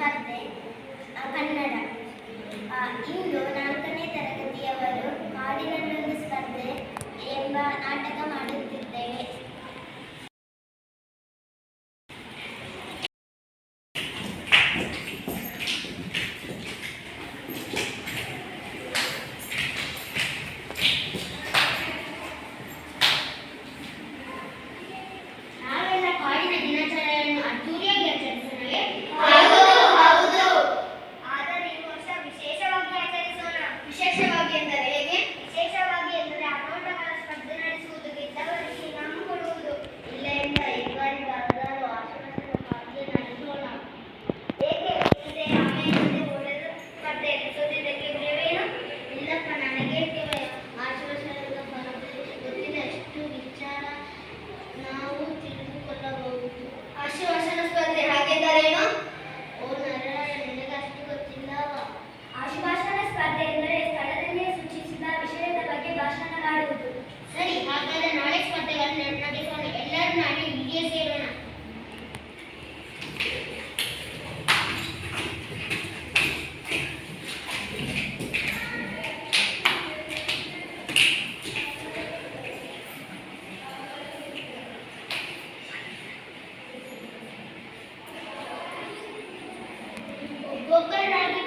ಸ್ಪರ್ಧೆ ಕನ್ನಡ. ಇಂದು ನಾಲ್ಕನೇ ತರಗತಿಯವರು ಹಾಡಿನಲ್ಲೊಂದು ಸ್ಪರ್ಧೆ ಒಬ್ಬರಾಗಿ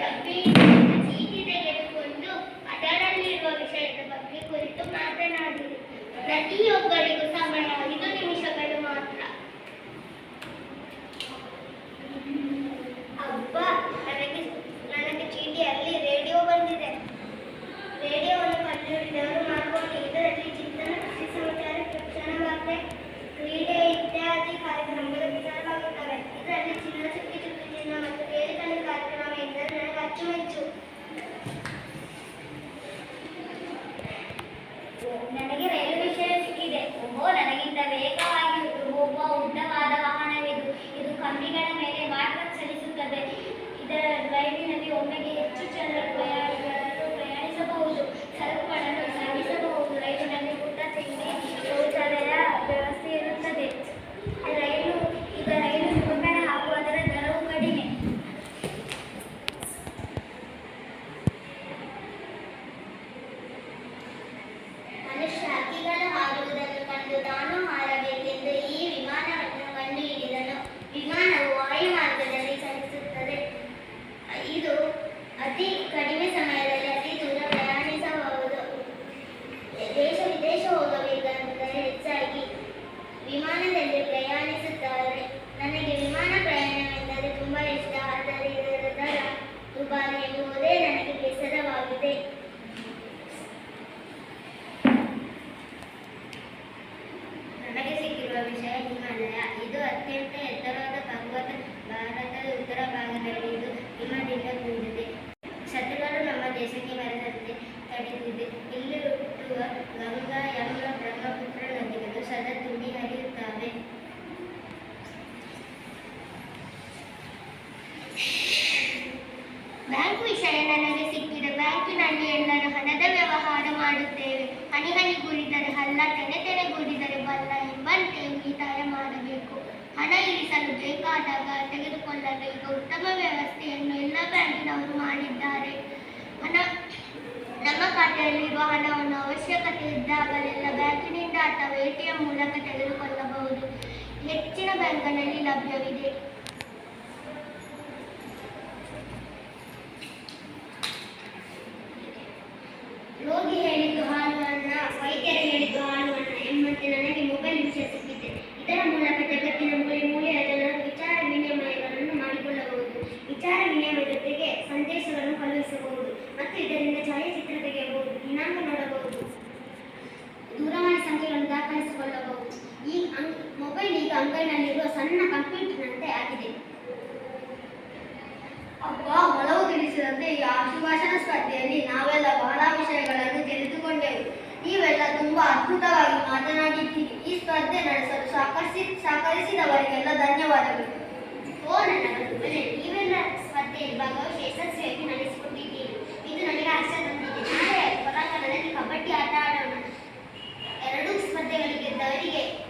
ಡಬ್ಬಿಯಿಂದ ಚೀಟಿ ತೆಗೆದುಕೊಂಡು ಅದರಲ್ಲಿರುವ ವಿಷಯದ ಬಗ್ಗೆ ಕುರಿತು ಮಾತನಾಡಿದರು. ಪ್ರತಿಯೊಬ್ಬರಿಗೂ ಸಮಾನವಾಗಿ una que ವಿಷಯ ಹಿಮಾಲಯ ಇದು ಅತ್ಯಂತ ಎತ್ತರವಾದ ಪರ್ವತ ಭಾರತದ ಉತ್ತರ ಭಾಗದಲ್ಲಿ ಇದು ಹಿಮದಿಂದ ಕೂಡಿದೆ ಹಣ ಇಳಿಸಲು ಬೇಕಾದಾಗ ತೆಗೆದುಕೊಳ್ಳಬೇಕು ಉತ್ತಮ ವ್ಯವಸ್ಥೆಯನ್ನು ಎಲ್ಲ ಬ್ಯಾಂಕಿನವರು ಮಾಡಿದ್ದಾರೆ. ಹಣ, ನಮ್ಮ ಖಾತೆಯಲ್ಲಿರುವ ಹಣವನ್ನು ಅವಶ್ಯಕತೆ ಇದ್ದಾಗಲೆಲ್ಲ ಬ್ಯಾಂಕಿನಿಂದ ಅಥವಾ ಎಟಿಎಂ ಮೂಲಕ ತೆಗೆದುಕೊಳ್ಳಬಹುದು. ಹೆಚ್ಚಿನ ಬ್ಯಾಂಕ್ಗಳಲ್ಲಿ ಲಭ್ಯವಿದೆ. ರೋಗಿ ಹೇಳಿದ್ದು ಹಾಲು ವೈದ್ಯರು ಹೇಳಿದ್ದು ಹಾಲು ಎಂಬಂತೆ ನನಗೆ ಮೊಬೈಲ್ ವಿಷಯ ಇದರ ಮೂಲಕ ಜಗತ್ತಿನ ಮೂಲೆ ಮೂಲೆಯ ಜನರು ವಿಚಾರ ವಿನಿಮಯಗಳನ್ನು ಮಾಡಿಕೊಳ್ಳಬಹುದು ವಿಚಾರ ವಿನಿಮಯ ಜೊತೆಗೆ ಸಂದೇಶಗಳನ್ನು ಕಳುಹಿಸಬಹುದು ಮತ್ತು ಇದರಿಂದ ಛಾಯಾಚಿತ್ರ ತೆಗೆಯಬಹುದು ದಿನಾಂಕ ನೋಡಬಹುದು ದೂರವಾಣಿ ಸಂಖ್ಯೆಗಳನ್ನು ದಾಖಲಿಸಿಕೊಳ್ಳಬಹುದು ಈ ಮೊಬೈಲ್ ಈಗ ಅಂಗೈನಲ್ಲಿರುವ ಸಣ್ಣ ಕಂಪ್ಯೂಟರ್ನಂತೆ ಆಗಿದೆ ಅಪ್ಪ ಒಳವು ತಿಳಿಸಿದಂತೆ ಈ ಆಶುಭಾಷಣ ಸ್ಪರ್ಧೆಯಲ್ಲಿ ನಾವೆಲ್ಲ ಬಹಳ ವಿಷಯಗಳನ್ನು ತಿಳಿದುಕೊಂಡೆವು ನೀವೆಲ್ಲ ತುಂಬಾ ಅದ್ಭುತವಾಗಿ ಮಾತನಾಡಿದ್ದೀರಿ ಈ ಸ್ಪರ್ಧೆ ನಡೆಸಲು ಸಾಕು. Every day.